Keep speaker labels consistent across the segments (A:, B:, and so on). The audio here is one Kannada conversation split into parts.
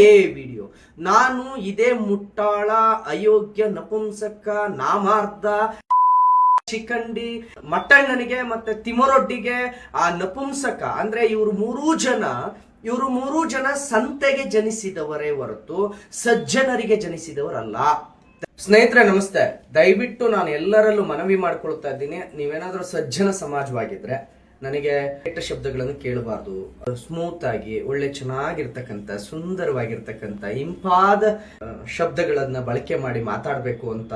A: ಏ ವಿಡಿಯೋ. ನಾನು ಇದೇ ಮುಟ್ಟಾಳ, ಅಯೋಗ್ಯ, ನಪುಂಸಕ, ನಾಮಾರ್ಧ ಚಿಕಂಡಿ ಮಟ್ಟಣ್ಣನಿಗೆ ಮತ್ತೆ ತಿಮರೊಡ್ಡಿಗೆ ಆ ನಪುಂಸಕ. ಅಂದ್ರೆ ಇವರು ಮೂರೂ ಜನ, ಇವರು ಮೂರೂ ಜನ ಸಂತೆಗೆ ಜನಿಸಿದವರೇ ಹೊರತು ಸಜ್ಜನರಿಗೆ ಜನಿಸಿದವರಲ್ಲ. ಸ್ನೇಹಿತರೆ, ನಮಸ್ತೆ. ದಯವಿಟ್ಟು ನಾನು ಎಲ್ಲರಲ್ಲೂ ಮನವಿ ಮಾಡ್ಕೊಳ್ತಾ ಇದ್ದೀನಿ. ನೀವೇನಾದ್ರೂ ಸಜ್ಜನ ಸಮಾಜವಾಗಿದ್ರೆ ನನಗೆ ಕೆಟ್ಟ ಶಬ್ದಗಳನ್ನು ಕೇಳಬಾರ್ದು. ಸ್ಮೂತ್ ಆಗಿ, ಒಳ್ಳೆ ಚೆನ್ನಾಗಿರ್ತಕ್ಕಂಥ, ಸುಂದರವಾಗಿರ್ತಕ್ಕಂಥ, ಇಂಪಾದ ಶಬ್ದಗಳನ್ನ ಬಳಕೆ ಮಾಡಿ ಮಾತಾಡಬೇಕು ಅಂತ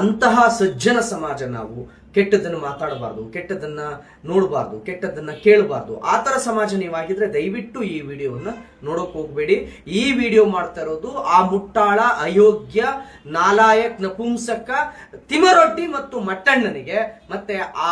A: ಅಂತಹ ಸಜ್ಜನ ಸಮಾಜ ನಾವು ಕೆಟ್ಟದನ್ನು ಮಾತಾಡಬಾರ್ದು ಕೆಟ್ಟದನ್ನ ನೋಡಬಾರ್ದು ಕೆಟ್ಟದನ್ನ ಕೇಳಬಾರ್ದು. ಆ ಥರ ಸಮಾಜ ನೀವಾಗಿದ್ರೆ ದಯವಿಟ್ಟು ಈ ವಿಡಿಯೋವನ್ನ ನೋಡೋಕೆ ಹೋಗ್ಬೇಡಿ. ಈ ವಿಡಿಯೋ ಮಾಡ್ತಾ ಇರೋದು ಆ ಮುಟ್ಟಾಳ, ಅಯೋಗ್ಯ, ನಾಲಾಯಕ್ ನಪುಂಸಕ ತಿಮರೊಟ್ಟಿ ಮತ್ತು ಮಟ್ಟಣ್ಣನಿಗೆ. ಮತ್ತೆ ಆ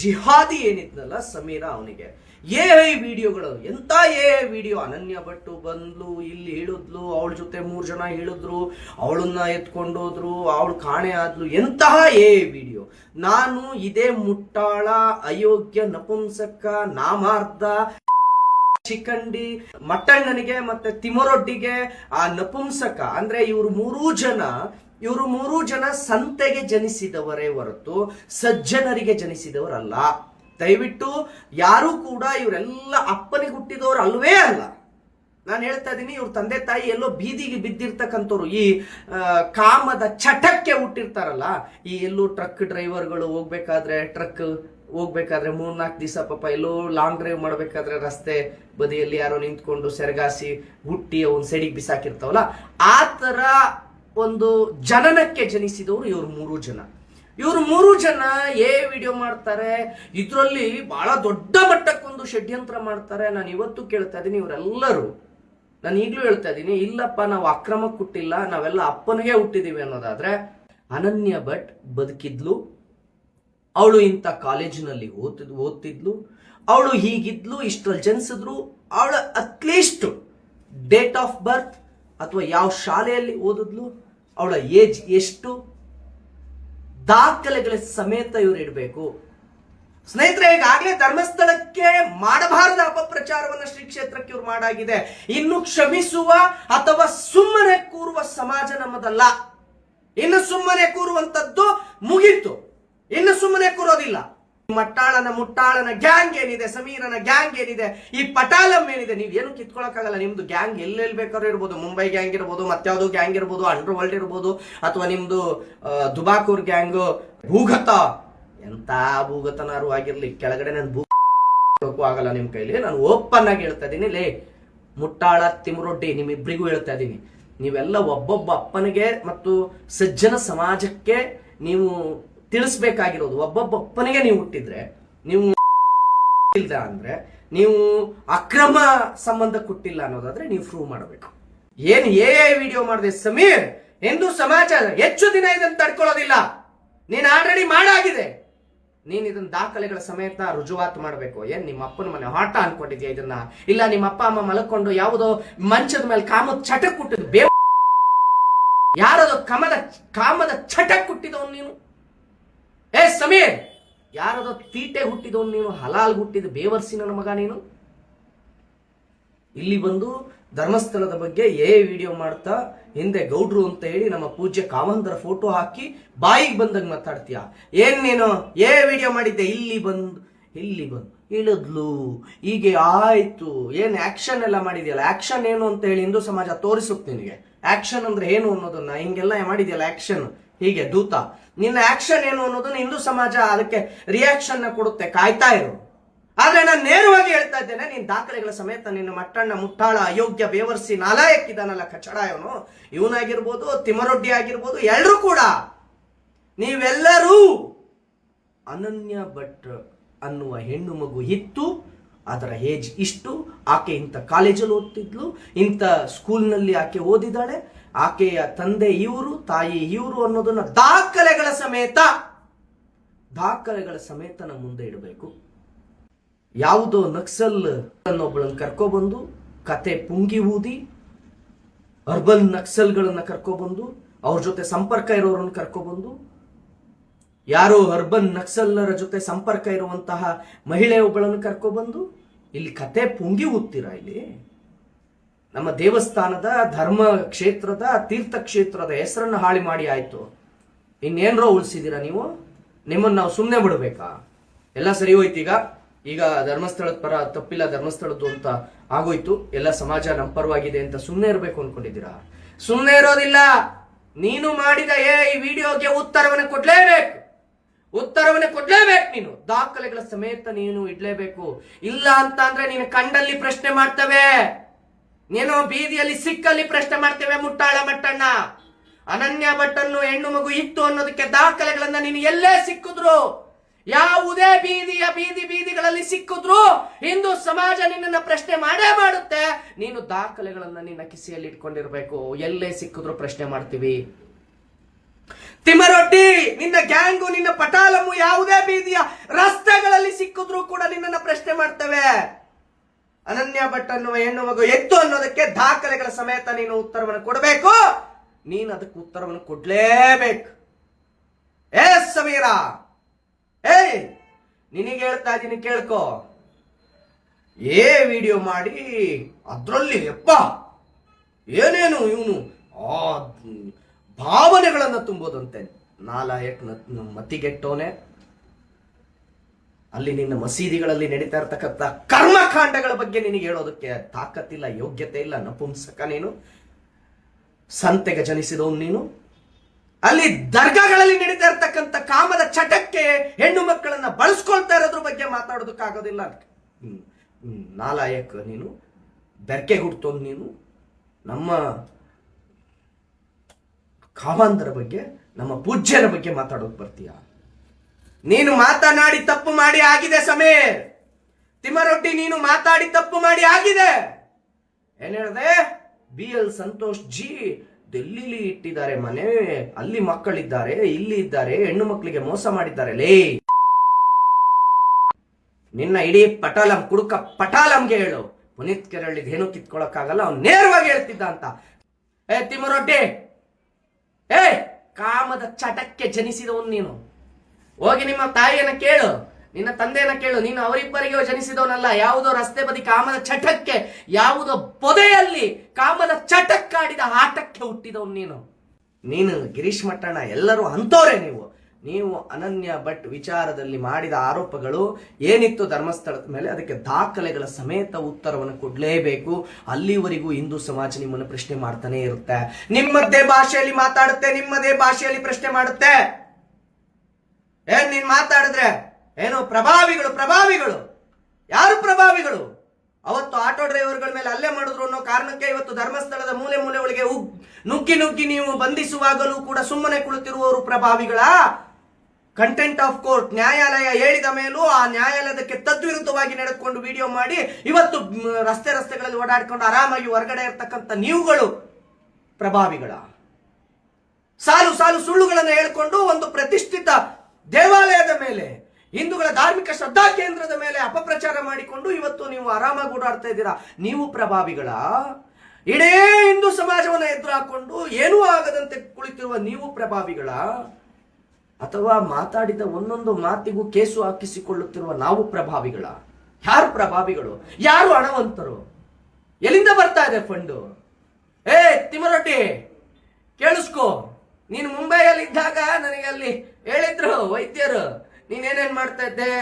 A: ಜಿಹಾದಿ ಏನಿದ್ನಲ್ಲ ಸಮೀರ ಅವನಿಗೆ. ಎ ಐ ವಿಡಿಯೋಗಳು, ಎಂತ ಏ ಐ ವಿಡಿಯೋ? ಅನನ್ಯ ಭಟ್ಟು ಬಂದ್ಲು, ಇಲ್ಲಿ ಇಳಿದ್ಲು, ಅವಳ ಜೊತೆ ಮೂರ್ ಜನ ಇಳಿದ್ರು, ಅವಳನ್ನ ಎತ್ಕೊಂಡೋದ್ರು, ಅವಳು ಕಾಣೆ ಆದ್ಲು, ಎಂತಹ ಏ ಐ ವಿಡಿಯೋ? ನಾನು ಇದೇ ಮುಟ್ಟಾಳ, ಅಯೋಗ್ಯ, ನಪುಂಸಕ, ನಾಮಾರ್ಧ ಚಿಕಂಡಿ ಮಟ್ಟಣ್ಣನಿಗೆ ಮತ್ತೆ ತಿಮರೊಡ್ಡಿಗೆ ಆ ನಪುಂಸಕ, ಅಂದ್ರೆ ಇವರು ಮೂರೂ ಜನ ಇವರು ಮೂರೂ ಜನ ಸಂತೆಗೆ ಜನಿಸಿದವರೇ ಹೊರತು ಸಜ್ಜನರಿಗೆ ಜನಿಸಿದವರಲ್ಲ. ದಯವಿಟ್ಟು ಯಾರು ಕೂಡ ಇವರೆಲ್ಲ ಅಪ್ಪನಿಗೆ ಹುಟ್ಟಿದವರು ಅಲ್ವೇ ಅಲ್ಲ. ನಾನು ಹೇಳ್ತಾ ಇದ್ದೀನಿ ಇವ್ರ ತಂದೆ ತಾಯಿ ಎಲ್ಲೋ ಬೀದಿಗೆ ಬಿದ್ದಿರ್ತಕ್ಕಂಥವ್ರು ಈ ಕಾಮದ ಚಟಕ್ಕೆ ಹುಟ್ಟಿರ್ತಾರಲ್ಲ, ಈ ಎಲ್ಲೋ ಟ್ರಕ್ ಡ್ರೈವರ್ಗಳು ಹೋಗ್ಬೇಕಾದ್ರೆ ಟ್ರಕ್, ಹೋಗ್ಬೇಕಾದ್ರೆ ಮೂರ್ನಾಲ್ಕು ದಿವಸ ಪಾಪ ಎಲ್ಲೋ ಲಾಂಗ್ ಡ್ರೈವ್ ಮಾಡಬೇಕಾದ್ರೆ ರಸ್ತೆ ಬದಿಯಲ್ಲಿ ಯಾರೋ ನಿಂತ್ಕೊಂಡು ಸೆರಗಾಸಿ ಹುಟ್ಟಿ ಒಂದು ಸೈಡಿಗೆ ಬಿಸಾಕಿರ್ತಾವಲ್ಲ, ಆ ತರ ಒಂದು ಜನನಕ್ಕೆ ಜನಿಸಿದವರು ಇವರು ಮೂರು ಜನ. ಇವರು ಮೂರು ಜನ ಏ ವಿಡಿಯೋ ಮಾಡ್ತಾರೆ, ಇದರಲ್ಲಿ ಬಹಳ ದೊಡ್ಡ ಮಟ್ಟಕ್ಕೊಂದು ಷಡ್ಯಂತ್ರ ಮಾಡ್ತಾರೆ. ನಾನು ಇವತ್ತು ಕೇಳ್ತಾ ಇದ್ದೀನಿ ಇವರೆಲ್ಲರೂ. ನಾನು ಈಗಲೂ ಹೇಳ್ತಾ ಇದ್ದೀನಿ, ಇಲ್ಲಪ್ಪ, ನಾವು ಅಕ್ರಮಕ್ಕೆ ಹುಟ್ಟಿಲ್ಲ, ನಾವೆಲ್ಲ ಅಪ್ಪನಿಗೆ ಹುಟ್ಟಿದೀವಿ ಅನ್ನೋದಾದ್ರೆ, ಅನನ್ಯ ಭಟ್ ಬದುಕಿದ್ಲು, ಅವಳು ಇಂಥ ಕಾಲೇಜಿನಲ್ಲಿ ಓದ್ ಓದ್ತಿದ್ಲು, ಅವಳು ಹೀಗಿದ್ಲು ಇಷ್ಟರಲ್ಲಿ ಜನಿಸಿದ್ರು, ಅವಳ ಅಟ್ಲೀಸ್ಟ್ ಡೇಟ್ ಆಫ್ ಬರ್ತ್ ಅಥವಾ ಯಾವ ಶಾಲೆಯಲ್ಲಿ ಓದಿದ್ಲು ಅವಳ ಏಜ್ ಎಷ್ಟು? ದಾಖಲೆಗಳ ಸಮೇತ ಇವರು ಇಡಬೇಕು. ಸ್ನೇಹಿತರೆ, ಈಗಾಗಲೇ ಧರ್ಮಸ್ಥಳಕ್ಕೆ ಮಾಡಬಾರದ ಅಪಪ್ರಚಾರವನ್ನು ಶ್ರೀ ಕ್ಷೇತ್ರಕ್ಕೆ ಇವ್ರು ಮಾಡಾಗಿದೆ. ಇನ್ನು ಕ್ಷಮಿಸುವ ಅಥವಾ ಸುಮ್ಮನೆ ಕೂರುವ ಸಮಾಜ ನಮ್ಮದಲ್ಲ. ಇನ್ನು ಸುಮ್ಮನೆ ಕೂರುವಂತದ್ದು ಮುಗೀತು. ಇನ್ನು ಸುಮ್ಮನೆ ಕೂರೋದಿಲ್ಲ. ಮಟ್ಟಾಳನ ಮುಟ್ಟಾಳನ ಗ್ಯಾಂಗ್ ಏನಿದೆ, ಸಮೀರನ ಗ್ಯಾಂಗ್ ಏನಿದೆ, ಈ ಪಟಾಲಂ ಏನಿದೆ, ನೀವು ಏನು ಕಿತ್ಕೊಳಕ್ಕಾಗಲ್ಲ. ನಿಮ್ದು ಗ್ಯಾಂಗ್ ಎಲ್ಲೆಲ್ಲಿ ಬೇಕಾದ್ರೂ ಇರ್ಬೋದು, ಮುಂಬೈ ಗ್ಯಾಂಗ್ ಇರ್ಬೋದು ಯಾವುದೋ ಗ್ಯಾಂಗ್ ಇರ್ಬೋದು ಅಂಡರ್ ವರ್ಲ್ಡ್ ಇರ್ಬೋದು, ಅಥವಾ ನಿಮ್ದು ದುಬಾಕೂರ್ ಗ್ಯಾಂಗ್, ಭೂಗತ, ಎಂತ ಭೂಗತನಾರು ಆಗಿರ್ಲಿ, ಕೆಳಗಡೆ ನಾನು ಭೂ ಆಗಲ್ಲ ನಿಮ್ ಕೈಲಿ. ನಾನು ಓಪನ್ ಆಗಿ ಹೇಳ್ತಾ ಇದ್ದೀನಿ ಲೇ, ಮುಟ್ಟಾಳ, ತಿಮ್ರೊಡ್ಡಿ ನಿಮ್ಮಿಬ್ಬರಿಗೂ ಹೇಳ್ತಾ ಇದ್ದೀನಿ ನೀವೆಲ್ಲ ಒಬ್ಬೊಬ್ಬ ಅಪ್ಪನಿಗೆ ಮತ್ತು ಸಜ್ಜನ ಸಮಾಜಕ್ಕೆ ನೀವು ತಿಳಿಸ್ಬೇಕಾಗಿರೋದು. ಒಬ್ಬೊಬ್ಬ ಅಪ್ಪನಿಗೆ ನೀವು ಹುಟ್ಟಿದ್ರೆ, ನೀವು ಇಲ್ಲ ಅಂದ್ರೆ, ನೀವು ಅಕ್ರಮ ಸಂಬಂಧ ಕೊಟ್ಟಿಲ್ಲ ಅನ್ನೋದಾದ್ರೆ ನೀವು ಪ್ರೂವ್ ಮಾಡಬೇಕು. ಏನ್ ಏ ವಿಡಿಯೋ ಮಾಡಿದೆ, ಸಮೀರ್ ಎಂದು ಸಮಾಚಾರ, ಹೆಚ್ಚು ದಿನ ಇದನ್ನು ತಡ್ಕೊಳ್ಳೋದಿಲ್ಲ. ನೀನ್ ಆಲ್ರೆಡಿ ಮಾಡಾಗಿದೆ. ನೀನ್ ಇದನ್ನ ದಾಖಲೆಗಳ ಸಮೇತ ರುಜುವಾತು ಮಾಡಬೇಕು. ಏನ್ ನಿಮ್ಮ ಅಪ್ಪನ ಮನೆ ಹಾಟ ಅನ್ಕೊಂಡಿದ್ಯಾ ಇದನ್ನ? ಇಲ್ಲ ನಿಮ್ಮ ಅಪ್ಪ, ಅಮ್ಮ ಮಲ್ಕೊಂಡು ಯಾವುದೋ ಮಂಚದ ಮೇಲೆ ಕಾಮದ ಚಟಕ್ ಕುಟ್ಟಿದ್ ಬೇ ಯಾರದೋ ಕಮದ ಕಾಮದ ಚಟಕ್ ಕುಟ್ಟಿದವನು ನೀನು? ಏ, ಸಮೀರ್! ಯಾರದ ತೀಟೆ ಹುಟ್ಟಿದವನು ನೀನು, ಹಲಾಲ್ ಹುಟ್ಟಿದ ಬೇವರ್ಸಿ ನನ್ನ ಮಗ ನೀನು? ಇಲ್ಲಿ ಬಂದು ಧರ್ಮಸ್ಥಳದ ಬಗ್ಗೆ ಏ ವಿಡಿಯೋ ಮಾಡ್ತಾ, ಹಿಂದೆ ಗೌಡ್ರು ಅಂತ ಹೇಳಿ ನಮ್ಮ ಪೂಜ್ಯ ಕಾಮಂದರ ಫೋಟೋ ಹಾಕಿ ಬಾಯಿಗೆ ಬಂದಂಗೆ ಮಾತಾಡ್ತೀಯ? ಏನ್ ನೀನು? ಏ ವಿಡಿಯೋ ಮಾಡಿದ್ದೆ, ಇಲ್ಲಿ ಬಂದು ಇಲ್ಲಿ ಬಂದು, ಇಳಿದ್ಲು, ಹೀಗೆ ಆಯ್ತು. ಏನ್ ಆಕ್ಷನ್ ಎಲ್ಲ ಮಾಡಿದ್ಯಲ್ಲ? ಆಕ್ಷನ್ ಏನು ಅಂತ ಹೇಳಿ ಹಿಂದೂ ಸಮಾಜ ತೋರಿಸುತ್ತೆ ನಿನಗೆ. ಆಕ್ಷನ್ ಅಂದ್ರೆ ಏನು ಅನ್ನೋದನ್ನ ಹಿಂಗೆಲ್ಲ ಮಾಡಿದೆಯಲ್ಲ ಆಕ್ಷನ್ ಹೀಗೆ ದೂತ, ನಿನ್ನ ಆಕ್ಷನ್ ಏನು ಅನ್ನೋದನ್ನ ಹಿಂದೂ ಸಮಾಜ ಅದಕ್ಕೆ ರಿಯಾಕ್ಷನ್ ಕೊಡುತ್ತೆ, ಕಾಯ್ತಾ ಇರು. ಆದ್ರೆ ನಾನು ನೇರವಾಗಿ ಹೇಳ್ತಾ ಇದ್ದೇನೆ, ನೀನ್ ದಾಖಲೆಗಳ ಸಮೇತ ನಿನ್ನ ಮಟ್ಟಣ್ಣ ಮುಟ್ಟಾಳ, ಅಯೋಗ್ಯ ಬೇವರ್ಸಿ ನಾಲಾಯಕ್ಕಿದ್ದಾನಲ್ಲ ಕಚಡ ಇವನು ಇವನಾಗಿರ್ಬೋದು, ತಿಮರೊಡ್ಡಿ ಆಗಿರ್ಬೋದು ಎಲ್ಲರೂ ಕೂಡ. ನೀವೆಲ್ಲರೂ ಅನನ್ಯ ಭಟ್ ಅನ್ನುವ ಹೆಣ್ಣು ಮಗು ಇತ್ತು, ಅದರ ಏಜ್ ಇಷ್ಟು, ಆಕೆ ಇಂಥ ಕಾಲೇಜಲ್ಲಿ ಓದ್ತಿದ್ಲು, ಇಂಥ ಸ್ಕೂಲ್ನಲ್ಲಿ ಆಕೆ ಓದಿದಾಳೆ ಆಕೆಯ ತಂದೆ ಇವರು, ತಾಯಿ ಇವರು ಅನ್ನೋದನ್ನ ದಾಖಲೆಗಳ ಸಮೇತ ದಾಖಲೆಗಳ ಸಮೇತ ನಮ್ಮ ಮುಂದೆ ಇಡಬೇಕು. ಯಾವುದೋ ನಕ್ಸಲ್ ಅನ್ನೊಬ್ಬಳನ್ನ ಕರ್ಕೊಬಂದು, ಕತೆ ಪುಂಗಿ ಊದಿ, ಅರ್ಬನ್ ನಕ್ಸಲ್ಗಳನ್ನ ಕರ್ಕೊಬಂದು, ಅವ್ರ ಜೊತೆ ಸಂಪರ್ಕ ಇರೋರನ್ನ ಕರ್ಕೊಬಂದು, ಯಾರೋ ಅರ್ಬನ್ ನಕ್ಸಲ್ರ ಜೊತೆ ಸಂಪರ್ಕ ಇರುವಂತಹ ಮಹಿಳೆ ಒಬ್ಬಳನ್ನು ಕರ್ಕೊಬಂದು, ಇಲ್ಲಿ ಕತೆ ಪುಂಗಿ ಊದ್ತೀರಾ ಇಲ್ಲಿ? ನಮ್ಮ ದೇವಸ್ಥಾನದ ಧರ್ಮ ಕ್ಷೇತ್ರದ ತೀರ್ಥ ಕ್ಷೇತ್ರದ ಹೆಸರನ್ನು ಹಾಳಿ ಮಾಡಿ ಆಯ್ತು. ಇನ್ನೇನ್ರೋ ಉಳಿಸಿದೀರಾ ನೀವು? ನಿಮ್ಮನ್ನು ನಾವು ಸುಮ್ಮನೆ ಬಿಡಬೇಕಾ? ಎಲ್ಲ ಸರಿ ಹೋಯ್ತು ಈಗ? ಈಗ ಧರ್ಮಸ್ಥಳದ ಪರ ತಪ್ಪಿಲ್ಲ ಧರ್ಮಸ್ಥಳದ್ದು ಅಂತ ಆಗೋಯ್ತು. ಎಲ್ಲ ಸಮಾಜ ನಮ್ಮ ಪರವಾಗಿದೆ ಅಂತ ಸುಮ್ಮನೆ ಇರಬೇಕು ಅನ್ಕೊಂಡಿದ್ದೀರಾ? ಸುಮ್ಮನೆ ಇರೋದಿಲ್ಲ! ನೀನು ಮಾಡಿದ ಏ, ಈ ವಿಡಿಯೋಗೆ ಉತ್ತರವನ್ನು ಕೊಡ್ಲೇಬೇಕು! ಉತ್ತರವನ್ನು ಕೊಡ್ಲೇಬೇಕು ನೀನು! ದಾಖಲೆಗಳ ಸಮೇತ ನೀನು ಇಡ್ಲೇಬೇಕು. ಇಲ್ಲ ಅಂತ ಅಂದ್ರೆ ನೀನು ಕಂಡಲ್ಲಿ ಪ್ರಶ್ನೆ ಮಾಡ್ತವೆ! ನೀನು ಬೀದಿಯಲ್ಲಿ ಸಿಕ್ಕಲ್ಲಿ ಪ್ರಶ್ನೆ ಮಾಡ್ತೇವೆ, ಮುಟ್ಟಾಳ ಮಟ್ಟಣ್ಣ. ಅನನ್ಯ ಭಟ್ಟನ್ನು ಹೆಣ್ಣು ಮಗು ಇತ್ತು ಅನ್ನೋದಕ್ಕೆ ದಾಖಲೆಗಳನ್ನ ನೀನು ಎಲ್ಲೇ ಸಿಕ್ಕಿದ್ರು, ಯಾವುದೇ ಬೀದಿಯ ಬೀದಿ ಬೀದಿಗಳಲ್ಲಿ ಸಿಕ್ಕಿದ್ರು, ಹಿಂದೂ ಸಮಾಜ ನಿನ್ನನ್ನು ಪ್ರಶ್ನೆ ಮಾಡೇ ಮಾಡುತ್ತೆ. ನೀನು ದಾಖಲೆಗಳನ್ನ ನಿನ್ನ ಕಿಸೆಯಲ್ಲಿ ಇಟ್ಕೊಂಡಿರ್ಬೇಕು. ಎಲ್ಲೇ ಸಿಕ್ಕಿದ್ರು ಪ್ರಶ್ನೆ ಮಾಡ್ತೀವಿ. ತಿಮರೊಡ್ಡಿ ನಿನ್ನ ಗ್ಯಾಂಗು, ನಿನ್ನ ಪಟಾಲಮ್ಮು ಯಾವುದೇ ಬೀದಿಯ ರಸ್ತೆಗಳಲ್ಲಿ ಸಿಕ್ಕಿದ್ರು ಕೂಡ ನಿನ್ನನ್ನು ಪ್ರಶ್ನೆ ಮಾಡ್ತೇವೆ. ಅನನ್ಯ ಭಟ್ ಅನ್ನುವ ಹೆಣ್ಣು ಮಗು ಎತ್ತು ಅನ್ನೋದಕ್ಕೆ ದಾಖಲೆಗಳ ಸಮೇತ ನೀನು ಉತ್ತರವನ್ನು ಕೊಡಬೇಕು. ನೀನು ಅದಕ್ಕೆ ಉತ್ತರವನ್ನು ಕೊಡ್ಲೇಬೇಕು. ಏ ಸಮೀರ! ಏಯ್! ನಿನಗೆ ಹೇಳ್ತಾ ಇದ್ದೀನಿ ಕೇಳ್ಕೊ. ಏ ವಿಡಿಯೋ ಮಾಡಿ, ಅದರಲ್ಲಿ ಎಪ್ಪ! ಏನೇನು ಇವನು? ಆ ಭಾವನೆಗಳನ್ನು ತುಂಬೋದಂತೆ. ನಾಲಾಯಕ್ ಮತಿಗೆಟ್ಟೋನೆ. ಅಲ್ಲಿ ನಿನ್ನ ಮಸೀದಿಗಳಲ್ಲಿ ನಡೀತಾ ಇರ್ತಕ್ಕಂಥ ಕರ್ಮಕಾಂಡಗಳ ಬಗ್ಗೆ ನಿನಗೆ ಹೇಳೋದಕ್ಕೆ ತಾಕತ್ತಿಲ್ಲ, ಯೋಗ್ಯತೆ ಇಲ್ಲ. ನಪುಂಸಕ ನೀನು, ಸಂತೆಗೆ ಜನಿಸಿದವನು ನೀನು. ಅಲ್ಲಿ ದರ್ಗಾಗಳಲ್ಲಿ ನಡೀತಾ ಇರ್ತಕ್ಕಂಥ ಕಾಮದ ಚಟಕ್ಕೆ ಹೆಣ್ಣು ಮಕ್ಕಳನ್ನ ಬಳಸ್ಕೊಳ್ತಾ ಇರೋದ್ರ ಬಗ್ಗೆ ಮಾತಾಡೋದಕ್ಕಾಗೋದಿಲ್ಲ ನಾಲಾಯಕ ನೀನು ಬೆರ್ಕೆ ಹುಡ್ತೋನ್ ನೀನು, ನಮ್ಮ ಕಾಮಾಂಧರ ಬಗ್ಗೆ, ನಮ್ಮ ಪೂಜ್ಯರ ಬಗ್ಗೆ ಮಾತಾಡೋದು ಬರ್ತೀಯ? ನೀನು ಮಾತನಾಡಿ ತಪ್ಪು ಮಾಡಿ ಆಗಿದೆ ಸಮೀರ್. ತಿಮ್ಮರೊಟ್ಟಿ, ನೀನು ಮಾತಾಡಿ ತಪ್ಪು ಮಾಡಿ ಆಗಿದೆ. ಏನ್ ಹೇಳ್ದೆ? ಬಿ ಎಲ್ ಸಂತೋಷ್ ಜಿ ಡೆಲ್ಲಿಲಿ ಇಟ್ಟಿದ್ದಾರೆ ಮನೆ. ಅಲ್ಲಿ ಮಕ್ಕಳಿದ್ದಾರೆ, ಇಲ್ಲಿ ಇದ್ದಾರೆ, ಹೆಣ್ಣು ಮಕ್ಕಳಿಗೆ ಮೋಸ ಮಾಡಿದ್ದಾರೆ. ಲೇ. ನಿನ್ನ ಇಡೀ ಪಟಾಲಂ, ಕುಡುಕ ಪಟಾಲಂಗೆ ಹೇಳು. ಪುನೀತ್ ಕೆರಳಿದ್ ಏನು ಕಿತ್ಕೊಳಕ್ಕಾಗಲ್ಲ, ಅವ್ನು ನೇರವಾಗಿ ಹೇಳ್ತಿದ್ದ ಅಂತ. ಏ ತಿಮ್ಮರೊಡ್ಡಿ ಏ, ಕಾಮದ ಚಟಕ್ಕೆ ಜನಿಸಿದವನು ನೀನು. ಹೋಗಿ ನಿಮ್ಮ ತಾಯಿಯನ್ನ ಕೇಳು, ನಿನ್ನ ತಂದೆಯನ್ನ ಕೇಳು, ನೀನು ಅವರಿಬ್ಬರಿಗೆ ಜನಿಸಿದವನಲ್ಲ, ಯಾವುದೋ ರಸ್ತೆ ಬದಿ ಕಾಮದ ಚಟಕ್ಕೆ, ಯಾವುದೋ ಪೊದೆಯಲ್ಲಿ ಕಾಮದ ಚಟಕ್ಕಾಡಿದ ಆಟಕ್ಕೆ ಹುಟ್ಟಿದವನು ನೀನು. ನೀನು ಗಿರೀಶ್ ಮಟ್ಟಣ್ಣ, ಎಲ್ಲರೂ ಅಂತೋರೆ ನೀವು. ನೀವು ಅನನ್ಯ ಭಟ್ ವಿಚಾರದಲ್ಲಿ ಮಾಡಿದ ಆರೋಪಗಳು ಏನಿತ್ತು ಧರ್ಮಸ್ಥಳದ ಮೇಲೆ, ಅದಕ್ಕೆ ದಾಖಲೆಗಳ ಸಮೇತ ಉತ್ತರವನ್ನು ಕೊಡಲೇಬೇಕು. ಅಲ್ಲಿವರೆಗೂ ಹಿಂದೂ ಸಮಾಜ ನಿಮ್ಮನ್ನು ಪ್ರಶ್ನೆ ಮಾಡ್ತಾನೆ ಇರುತ್ತೆ. ನಿಮ್ಮದೇ ಭಾಷೆಯಲ್ಲಿ ಮಾತಾಡುತ್ತೆ, ನಿಮ್ಮದೇ ಭಾಷೆಯಲ್ಲಿ ಪ್ರಶ್ನೆ ಮಾಡುತ್ತೆ. ಏನ್ ನೀನ್ ಮಾತಾಡಿದ್ರೆ ಏನು ಪ್ರಭಾವಿಗಳು ಪ್ರಭಾವಿಗಳು. ಯಾರು ಪ್ರಭಾವಿಗಳು? ಅವತ್ತು ಆಟೋ ಡ್ರೈವರ್ಗಳ ಮೇಲೆ ಅಲ್ಲೇ ಮಾಡಿದ್ರು ಅನ್ನೋ ಕಾರಣಕ್ಕೆ ಇವತ್ತು ಧರ್ಮಸ್ಥಳದ ಮೂಲೆ ಮೂಲೆ ಒಳಗೆ ಉಗ್- ನುಗ್ಗಿ ನುಗ್ಗಿ ನೀವು ಬಂಧಿಸುವಾಗಲೂ ಕೂಡ ಸುಮ್ಮನೆ ಕುಳಿತಿರುವವರು ಪ್ರಭಾವಿಗಳ? ಕಂಟೆಂಟ್ ಆಫ್ ಕೋರ್ಟ್ ನ್ಯಾಯಾಲಯ ಹೇಳಿದ ಮೇಲೂ ಆ ನ್ಯಾಯಾಲಯದಕ್ಕೆ ತದ್ವಿರುದ್ಧವಾಗಿ ನಡೆದುಕೊಂಡು ವಿಡಿಯೋ ಮಾಡಿ ಇವತ್ತು ರಸ್ತೆ ರಸ್ತೆಗಳಲ್ಲಿ ಓಡಾಡಿಕೊಂಡು ಆರಾಮಾಗಿ ಹೊರಗಡೆ ಇರ್ತಕ್ಕಂಥ ನೀವುಗಳು ಪ್ರಭಾವಿಗಳ? ಸಾಲು ಸಾಲು ಸುಳ್ಳುಗಳನ್ನು ಹೇಳಿಕೊಂಡು ಒಂದು ಪ್ರತಿಷ್ಠಿತ ದೇವಾಲಯದ ಮೇಲೆ, ಹಿಂದೂಗಳ ಧಾರ್ಮಿಕ ಶ್ರದ್ಧಾ ಕೇಂದ್ರದ ಮೇಲೆ ಅಪಪ್ರಚಾರ ಮಾಡಿಕೊಂಡು ಇವತ್ತು ನೀವು ಆರಾಮಾಗಿ ಓಡಾಡ್ತಾ ಇದ್ದೀರಾ? ನೀವು ಪ್ರಭಾವಿಗಳ. ಇಡೀ ಹಿಂದೂ ಸಮಾಜವನ್ನು ಎದುರಾಕೊಂಡು ಏನೂ ಆಗದಂತೆ ಕುಳಿತಿರುವ ನೀವು ಪ್ರಭಾವಿಗಳ. ಅಥವಾ ಮಾತಾಡಿದ ಒಂದೊಂದು ಮಾತಿಗೂ ಕೇಸು ಹಾಕಿಸಿಕೊಳ್ಳುತ್ತಿರುವ ನಾವು ಪ್ರಭಾವಿಗಳ. ಯಾರು ಪ್ರಭಾವಿಗಳು? ಯಾರು ಹಣವಂತರು? ಎಲ್ಲಿಂದ ಬರ್ತಾ ಇದೆ ಫಂಡು? ಏ, ತಿಮ್ಮರೊಟ್ಟಿ, ಕೇಳಿಸ್ಕೋ. ನೀನು ಮುಂಬೈಯಲ್ಲಿ ಇದ್ದಾಗ ನನಗೆ ಅಲ್ಲಿ ಹೇಳಿದ್ರು ವೈದ್ಯರು, ನೀನೇನೇನ್ ಮಾಡ್ತಾ ಇದ್ದೆ?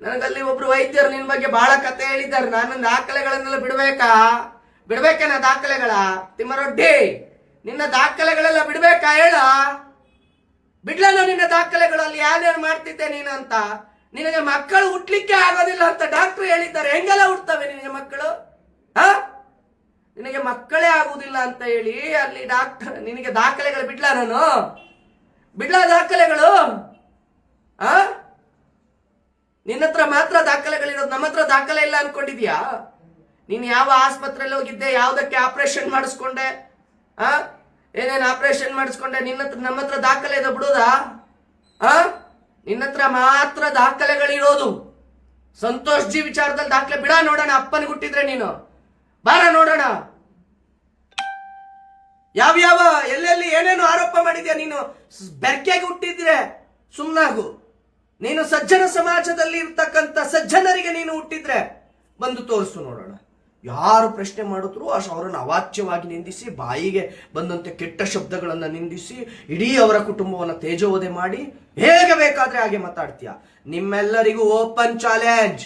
A: ನನಗಲ್ಲಿ ಒಬ್ರು ವೈದ್ಯರು ನಿನ್ ಬಗ್ಗೆ ಬಹಳ ಕತೆ ಹೇಳಿದ್ದಾರೆ. ನಾನು ದಾಖಲೆಗಳನ್ನೆಲ್ಲ ಬಿಡ್ಬೇಕಾ? ಬಿಡ್ಬೇಕೇನ ದಾಖಲೆಗಳ? ತಿಮ್ಮರೊಡ್ಡಿ, ನಿನ್ನ ದಾಖಲೆಗಳೆಲ್ಲ ಬಿಡ್ಬೇಕಾ ಹೇಳ? ಬಿಡ್ಲಲ್ಲ ನಿನ್ನ ದಾಖಲೆಗಳಲ್ಲಿ ಯಾವ್ಯಾರು ಮಾಡ್ತಿದ್ದೆ ನೀನು ಅಂತ? ನಿನಗೆ ಮಕ್ಕಳು ಹುಟ್ಲಿಕ್ಕೆ ಆಗೋದಿಲ್ಲ ಅಂತ ಡಾಕ್ಟರ್ ಹೇಳಿದ್ದಾರೆ. ಹೆಂಗೆಲ್ಲ ಹುಡ್ತವೆ ನಿನಗೆ ಮಕ್ಕಳು? ಹ? ನಿನಗೆ ಮಕ್ಕಳೇ ಆಗುವುದಿಲ್ಲ ಅಂತ ಹೇಳಿ ಅಲ್ಲಿ ಡಾಕ್ಟರ್ ನಿನಗೆ ದಾಖಲೆಗಳು ಬಿಡ್ಲಾ ನಾನು? ಬಿಡ್ಲಾ ದಾಖಲೆಗಳು? ಆ? ನಿನ್ನ ಹತ್ರ ಮಾತ್ರ ದಾಖಲೆಗಳಿರೋದು, ನಮ್ಮ ಹತ್ರ ದಾಖಲೆ ಇಲ್ಲ ಅನ್ಕೊಂಡಿದ್ಯಾ? ನೀನು ಯಾವ ಆಸ್ಪತ್ರೆಯಲ್ಲಿ ಹೋಗಿದ್ದೆ, ಯಾವ್ದಕ್ಕೆ ಆಪರೇಷನ್ ಮಾಡಿಸ್ಕೊಂಡೆ, ಆ? ಏನೇನು ಆಪರೇಷನ್ ಮಾಡಿಸ್ಕೊಂಡೆ, ನಿನ್ನ ಹತ್ರ, ನಮ್ಮ ಹತ್ರ ದಾಖಲೆ ಇದೆ ಬಿಡೋದಾ? ಆ? ನಿನ್ನ ಹತ್ರ ಮಾತ್ರ ದಾಖಲೆಗಳಿರೋದು. ಸಂತೋಷ್ ಜಿ ವಿಚಾರದಲ್ಲಿ ದಾಖಲೆ ಬಿಡ, ನೋಡೋಣ ಅಪ್ಪನ ಹುಟ್ಟಿದ್ರೆ ನೀನು. ಬಾರ ನೋಡೋಣ. ಯಾವ್ಯಾವ ಎಲ್ಲೆಲ್ಲಿ ಏನೇನು ಆರೋಪ ಮಾಡಿದ್ಯಾ ನೀನು? ಬೆರ್ಕೆಗೆ ಹುಟ್ಟಿದ್ರೆ ಸುಮ್ಮನಾಗು ನೀನು ಸಜ್ಜನ ಸಮಾಜದಲ್ಲಿ ಇರ್ತಕ್ಕಂಥ ಸಜ್ಜನರಿಗೆ ನೀನು ಹುಟ್ಟಿದ್ರೆ ಬಂದು ತೋರಿಸು ನೋಡೋಣ. ಯಾರು ಪ್ರಶ್ನೆ ಮಾಡಿದ್ರು ಅಷ್ಟು ಅವರನ್ನು ಅವಾಚ್ಯವಾಗಿ ನಿಂದಿಸಿ, ಬಾಯಿಗೆ ಬಂದಂತೆ ಕೆಟ್ಟ ಶಬ್ದಗಳನ್ನು ನಿಂದಿಸಿ, ಇಡೀ ಅವರ ಕುಟುಂಬವನ್ನು ತೇಜೋವಧೆ ಮಾಡಿ, ಹೇಗೆ ಬೇಕಾದ್ರೆ ಹಾಗೆ ಮಾತಾಡ್ತೀಯ? ನಿಮ್ಮೆಲ್ಲರಿಗೂ ಓಪನ್ ಚಾಲೆಂಜ್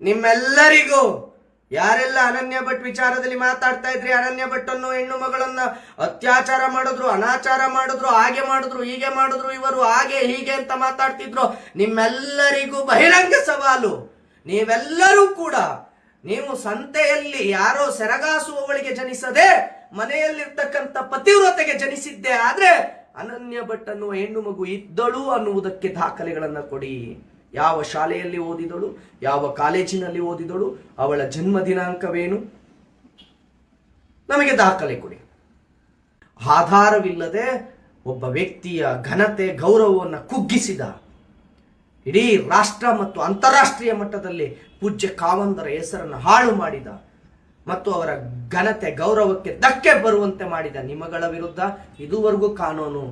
A: ನಿಮ್ಮೆಲ್ಲರಿಗೂ. ಯಾರೆಲ್ಲ ಅನನ್ಯ ಭಟ್ ವಿಚಾರದಲ್ಲಿ ಮಾತಾಡ್ತಾ ಇದ್ರಿ? ಅನನ್ಯ ಭಟ್ ಅನ್ನೋ ಹೆಣ್ಣು ಮಗಳನ್ನ ಅತ್ಯಾಚಾರ ಮಾಡಿದ್ರು, ಅನಾಚಾರ ಮಾಡಿದ್ರು, ಹಾಗೆ ಮಾಡಿದ್ರು, ಹೀಗೆ ಮಾಡಿದ್ರು, ಇವರು ಹಾಗೆ ಹೀಗೆ ಅಂತ ಮಾತಾಡ್ತಿದ್ರು. ನಿಮ್ಮೆಲ್ಲರಿಗೂ ಬಹಿರಂಗ ಸವಾಲು. ನೀವೆಲ್ಲರೂ ಕೂಡ ನೀವು ಸಂತೆಯಲ್ಲಿ ಯಾರೋ ಸೆರಗಾಸುವವಳಿಗೆ ಜನಿಸದೆ ಮನೆಯಲ್ಲಿರ್ತಕ್ಕಂಥ ಪತಿವ್ರತೆಗೆ ಜನಿಸಿದ್ದೆ ಆದ್ರೆ ಅನನ್ಯ ಭಟ್ ಅನ್ನುವ ಹೆಣ್ಣು ಮಗು ಇದ್ದಳು ಅನ್ನುವುದಕ್ಕೆ ದಾಖಲೆಗಳನ್ನ ಕೊಡಿ. ಯಾವ ಶಾಲೆಯಲ್ಲಿ ಓದಿದಳು, ಯಾವ ಕಾಲೇಜಿನಲ್ಲಿ ಓದಿದಳು, ಅವಳ ಜನ್ಮ ದಿನಾಂಕವೇನು? ನಮಗೆ ದಾಖಲೆ ಕೊಡಿ. ಆಧಾರವಿಲ್ಲದೆ ಒಬ್ಬ ವ್ಯಕ್ತಿಯ ಘನತೆ, ಗೌರವವನ್ನು ಕುಗ್ಗಿಸಿದ ಇಡೀ ರಾಷ್ಟ್ರ ಮತ್ತು ಅಂತಾರಾಷ್ಟ್ರೀಯ ಮಟ್ಟದಲ್ಲಿ ಪೂಜ್ಯ ಕಾವಂದರ ಹೆಸರನ್ನು ಹಾಳು ಮಾಡಿದ ಮತ್ತು ಅವರ ಘನತೆ, ಗೌರವಕ್ಕೆ ಧಕ್ಕೆ ಬರುವಂತೆ ಮಾಡಿದ ನಿಮಗಳ ವಿರುದ್ಧ ಇದುವರೆಗೂ ಕಾನೂನು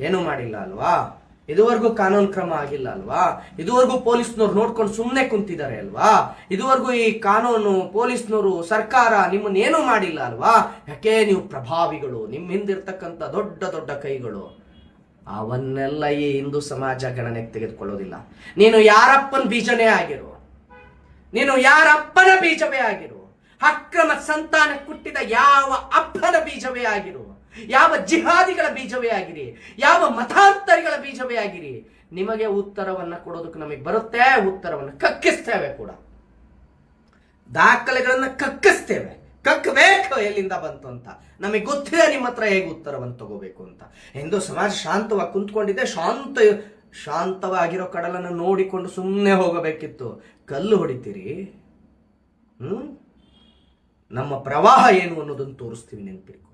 A: ಏನು ಮಾಡಿಲ್ಲ ಅಲ್ವಾ? ಇದುವರೆಗೂ ಕಾನೂನು ಕ್ರಮ ಆಗಿಲ್ಲ ಅಲ್ವಾ? ಇದುವರೆಗೂ ಪೊಲೀಸ್ನವ್ರು ನೋಡ್ಕೊಂಡು ಸುಮ್ಮನೆ ಕುಂತಿದ್ದಾರೆ ಅಲ್ವಾ? ಇದುವರೆಗೂ ಈ ಕಾನೂನು ಪೊಲೀಸ್ನವರು ಸರ್ಕಾರ ನಿಮ್ಮನ್ನ ಏನೂ ಮಾಡಿಲ್ಲ ಅಲ್ವಾ? ಯಾಕೆ ನೀವು ಪ್ರಭಾವಿಗಳು ನಿಮ್ಮ ಹಿಂದಿರ್ತಕ್ಕಂಥ ದೊಡ್ಡ ದೊಡ್ಡ ಕೈಗಳು? ಅವನ್ನೆಲ್ಲ ಈ ಹಿಂದೂ ಸಮಾಜ ಗಣನೆಗೆ ತೆಗೆದುಕೊಳ್ಳೋದಿಲ್ಲ. ನೀನು ಯಾರಪ್ಪನ ಬೀಜನೇ ಆಗಿರು. ನೀನು ಯಾರಪ್ಪನ ಬೀಜವೇ ಆಗಿರು. ಅಕ್ರಮ ಸಂತಾನ ಕುಟ್ಟಿದ ಯಾವ ಅಪ್ಪನ ಬೀಜವೇ ಆಗಿರು. ಯಾವ ಜಿಹಾದಿಗಳ ಬೀಜವೇ ಆಗಿರಿ, ಯಾವ ಮತಾಂತರಿಗಳ ಬೀಜವೇ ಆಗಿರಿ, ನಿಮಗೆ ಉತ್ತರವನ್ನ ಕೊಡೋದಕ್ಕೆ ನಮಗೆ ಬರುತ್ತೆ, ಉತ್ತರವನ್ನ ಕಕ್ಕಿಸ್ತೇವೆ ಕೂಡ. ದಾಖಲೆಗಳನ್ನ ಕಕ್ಕಿಸ್ತೇವೆ. ಕಕ್ಕಬೇಕು ಎಲ್ಲಿಂದ ಬಂತು ಅಂತ. ನಮಗೆ ಗೊತ್ತಿದೆ ನಿಮ್ಮ ಹತ್ರ ಹೇಗೆ ಉತ್ತರವನ್ನು ತಗೋಬೇಕು ಅಂತ. ಹಿಂದೂ ಸಮಾಜ ಶಾಂತವಾಗಿ ಕುಂತ್ಕೊಂಡಿದ್ದೆ ಶಾಂತ, ಶಾಂತವಾಗಿರೋ ಕಡಲನ್ನು ನೋಡಿಕೊಂಡು ಸುಮ್ಮನೆ ಹೋಗಬೇಕಿತ್ತು. ಕಲ್ಲು ಹೊಡಿತೀರಿ? ಹ್ಮ್? ನಮ್ಮ ಪ್ರವಾಹ ಏನು ಅನ್ನೋದನ್ನು ತೋರಿಸ್ತೀವಿ ನೆನ್ಪಿಟ್ಕೊಳ್ಳಿ